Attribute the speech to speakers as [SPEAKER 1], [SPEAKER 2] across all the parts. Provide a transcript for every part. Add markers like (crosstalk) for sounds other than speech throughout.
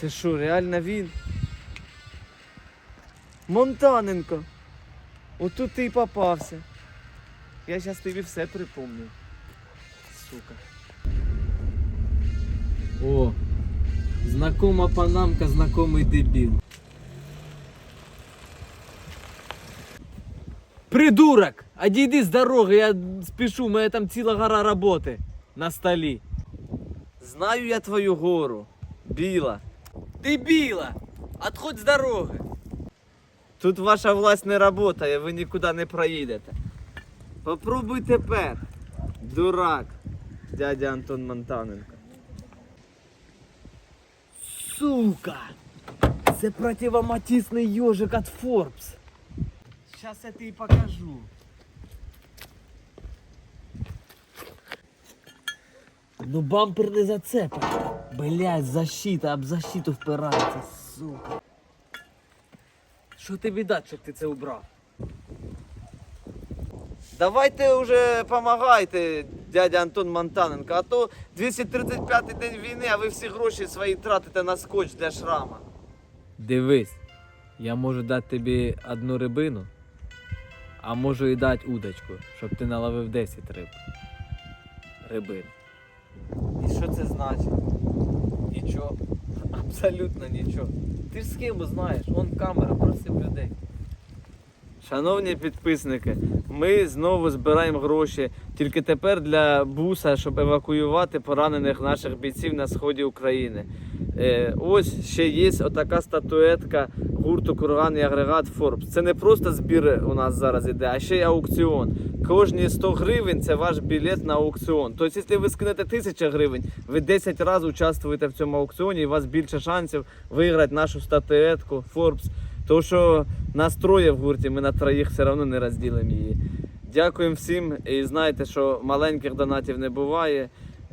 [SPEAKER 1] Це що, реально він? Монтаненко. Отут ти й попався. Я зараз тобі все припомню. Сука. О, знакома панамка, знакомий дебіл. Придурок! Одійди з дороги, я спішу, у мене там ціла гора роботи на столі. Знаю я твою гору. Біла. Ти біла! Отходь з дороги. Тут ваша власть не працює, ви нікуди не проїдете. Попробуй тепер. Дурак, дядя Антон Монтаненко. Сука! Це противоматісний йожик від Forbes. Сейчас я тобі покажу. Ну бампер не зацепить. Блять, защита, об защиту впирається, сука. Що тобі дати, щоб ти це убрав? Давайте вже помагайте, дядя Антон Монтаненко, а то 235-й день війни, а ви всі гроші свої тратите на скотч для шрама. Дивись, я можу дати тобі одну рибину, а можу і дати удочку, щоб ти наловив 10 риб. Рибин. І що це значить? Нічого. (laughs) Абсолютно нічого. Ти ж схему знаєш, он камера, просив людей. Шановні підписники, ми знову збираємо гроші тільки тепер для буса, щоб евакуювати поранених наших бійців на сході України. Е, ось ще є отака статуетка гурту Курган і агрегат Forbes. Це не просто збір у нас зараз іде, а ще й аукціон. Кожні 100 гривень це ваш білет на аукціон. Тобто, якщо ви скинете 1000 гривень, ви 10 разів участвуєте в цьому аукціоні, і у вас більше шансів виграти нашу статуетку Forbes. Тому що нас троє в гурті, ми на троїх все одно не розділимо її. Дякуємо всім і знайте, що маленьких донатів не буває.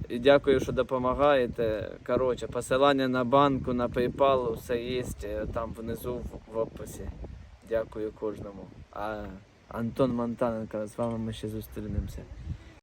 [SPEAKER 1] І дякую, що допомагаєте. Коротше, посилання на банку, на PayPal, все є е, там внизу в- в описі. Дякую кожному. А Антон Монтаненко, з вами ми ще зустрінемося.